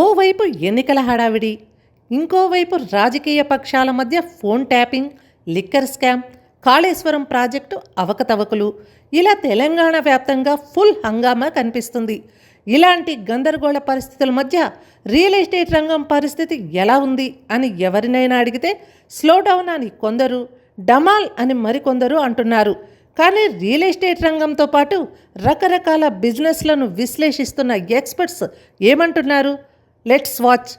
ఓవైపు ఎన్నికల హడావిడి ఇంకోవైపు రాజకీయ పక్షాల మధ్య phone tapping liquor scam Kaleshwaram project అవకతవకలు. ఇలా తెలంగాణ వ్యాప్తంగా ఫుల్ హంగామా కనిపిస్తుంది. ఇలాంటి గందరగోళ పరిస్థితుల మధ్య రియల్ ఎస్టేట్ రంగం పరిస్థితి ఎలా ఉంది అని ఎవరినైనా అడిగితే స్లో డౌన్ అని కొందరు డమాల్ అని మరికొందరు అంటున్నారు. కానీ రియల్ ఎస్టేట్ రంగంతో పాటు రకరకాల బిజినెస్లను విశ్లేషిస్తున్న ఎక్స్పర్ట్స్ ఏమంటున్నారు? Let's watch.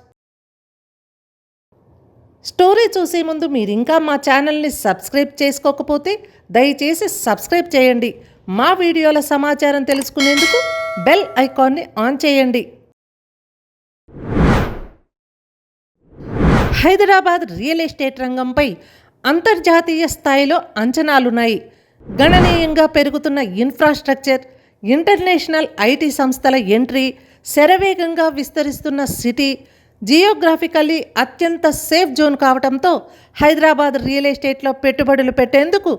స్టోరీ చూసే ముందు మీరు ఇంకా మా ఛానల్ని సబ్స్క్రైబ్ చేసుకోకపోతే దయచేసి సబ్స్క్రైబ్ చేయండి. మా వీడియోల సమాచారం తెలుసుకునేందుకు బెల్ ఐకాన్ని ఆన్ చేయండి. హైదరాబాద్ రియల్ ఎస్టేట్ రంగంపై అంతర్జాతీయ స్థాయిలో అంచనాలున్నాయి. గణనీయంగా పెరుగుతున్న ఇన్ఫ్రాస్ట్రక్చర్ ఇంటర్నేషనల్ ఐటీ సంస్థల ఎంట్రీ శరవేగంగా విస్తరిస్తున్న సిటీ జియోగ్రాఫికల్లీ అత్యంత సేఫ్ జోన్ కావడంతో హైదరాబాద్ రియల్ ఎస్టేట్లో పెట్టుబడులు పెట్టేందుకు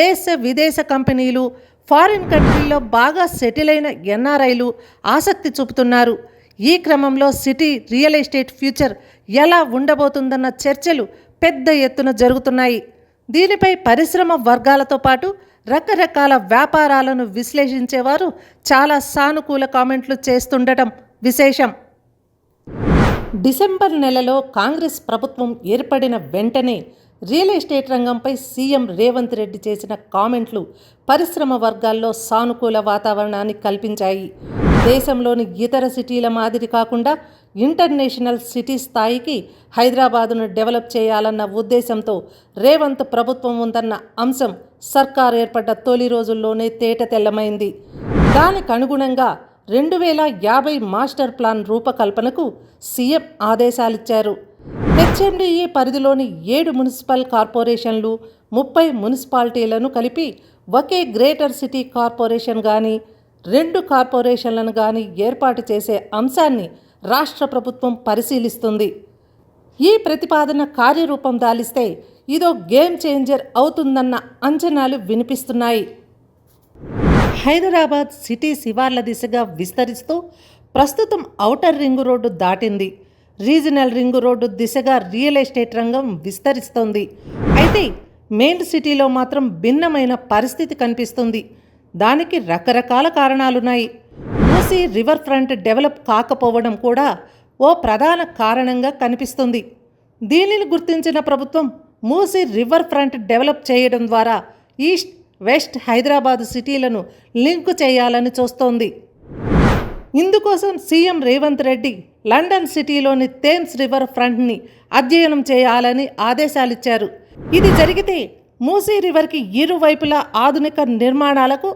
దేశ విదేశ కంపెనీలు ఫారిన్ కంట్రీల్లో బాగా సెటిల్ అయిన ఎన్ఆర్ఐలు ఆసక్తి చూపుతున్నారు. ఈ క్రమంలో సిటీ రియల్ ఎస్టేట్ ఫ్యూచర్ ఎలా ఉండబోతుందన్న చర్చలు పెద్ద ఎత్తున జరుగుతున్నాయి. దీనిపై పరిశ్రమ వర్గాలతో పాటు రకరకాల వ్యాపారాలను విశ్లేషించేవారు చాలా సానుకూల కామెంట్లు చేస్తుండటం విశేషం. డిసెంబర్ నెలలో కాంగ్రెస్ ప్రభుత్వం ఏర్పడిన వెంటనే రియల్ ఎస్టేట్ రంగంపై సీఎం రేవంత్ రెడ్డి చేసిన కామెంట్లు పరిశ్రమ వర్గాల్లో సానుకూల వాతావరణాన్ని కల్పించాయి. దేశంలోని ఇతర సిటీల మాదిరి కాకుండా ఇంటర్నేషనల్ సిటీ స్థాయికి హైదరాబాదును డెవలప్ చేయాలన్న ఉద్దేశంతో రేవంత్ ప్రభుత్వం ఉందన్న అంశం సర్కార్ ఏర్పడ్డ తొలి రోజుల్లోనే తేట తెల్లమైంది. దానికి అనుగుణంగా రెండు వేల యాభై మాస్టర్ ప్లాన్ రూపకల్పనకు సీఎం ఆదేశాలిచ్చారు. హెచ్ఎండిఈ పరిధిలోని ఏడు మున్సిపల్ కార్పొరేషన్లు ముప్పై మున్సిపాలిటీలను కలిపి ఒకే గ్రేటర్ సిటీ కార్పొరేషన్ కానీ రెండు కార్పొరేషన్లను కానీ ఏర్పాటు చేసే అంశాన్ని రాష్ట్ర ప్రభుత్వం పరిశీలిస్తుంది. ఈ ప్రతిపాదన కార్యరూపం దాలిస్తే ఇదో గేమ్ చేంజర్ అవుతుందన్న అంచనాలు వినిపిస్తున్నాయి. హైదరాబాద్ సిటీ శివార్ల దిశగా విస్తరిస్తూ ప్రస్తుతం ఔటర్ రింగు రోడ్డు దాటింది. రీజనల్ రింగు రోడ్డు దిశగా రియల్ ఎస్టేట్ రంగం విస్తరిస్తోంది. అయితే మెయిన్ సిటీలో మాత్రం భిన్నమైన పరిస్థితి కనిపిస్తుంది. దానికి రకరకాల కారణాలున్నాయి. మూసీ రివర్ ఫ్రంట్ డెవలప్ కాకపోవడం కూడా ఓ ప్రధాన కారణంగా కనిపిస్తుంది. దీనిని గుర్తించిన ప్రభుత్వం మూసీ రివర్ ఫ్రంట్ డెవలప్ చేయడం ద్వారా ఈస్ట్ వెస్ట్ హైదరాబాద్ సిటీలను లింకు చేయాలని చూస్తోంది. ఇందుకోసం సీఎం రేవంత్ రెడ్డి లండన్ సిటీలోని థేమ్స్ రివర్ ఫ్రంట్ని అధ్యయనం చేయాలని ఆదేశాలిచ్చారు. ఇది జరిగితే మూసీ రివర్కి ఇరువైపులా ఆధునిక నిర్మాణాలకు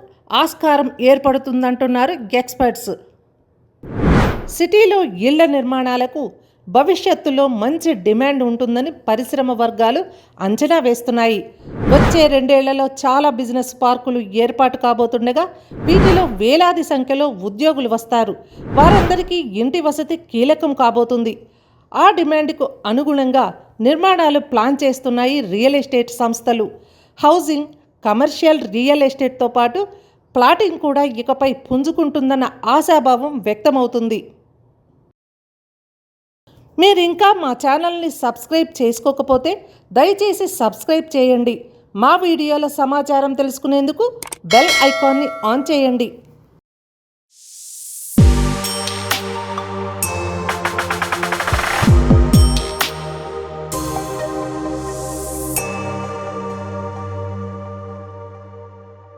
ఆస్కారం ఏర్పడుతుందంటున్నారు ఎక్స్పర్ట్స్. సిటీలో ఇళ్ళ నిర్మాణాలకు భవిష్యత్తులో మంచి డిమాండ్ ఉంటుందని పరిశ్రమ వర్గాలు అంచనా వేస్తున్నాయి. వచ్చే రెండేళ్ళలో చాలా బిజినెస్ పార్కులు ఏర్పాటు కాబోతుండగా వీటిలో వేలాది సంఖ్యలో ఉద్యోగులు వస్తారు. వారందరికీ ఇంటి వసతి కీలకం కాబోతుంది. ఆ డిమాండ్కు అనుగుణంగా నిర్మాణాలు ప్లాన్ చేస్తున్నాయి రియల్ ఎస్టేట్ సంస్థలు. హౌసింగ్ కమర్షియల్ రియల్ ఎస్టేట్తో పాటు ప్లాటింగ్ కూడా ఇకపై పుంజుకుంటుందన్న ఆశాభావం వ్యక్తమవుతుంది. మీరు ఇంకా మా ఛానల్ని సబ్స్క్రైబ్ చేసుకోకపోతే దయచేసి సబ్స్క్రైబ్ చేయండి. మా వీడియోల సమాచారం తెలుసుకునేందుకు బెల్ ఐకాన్ని ఆన్ చేయండి.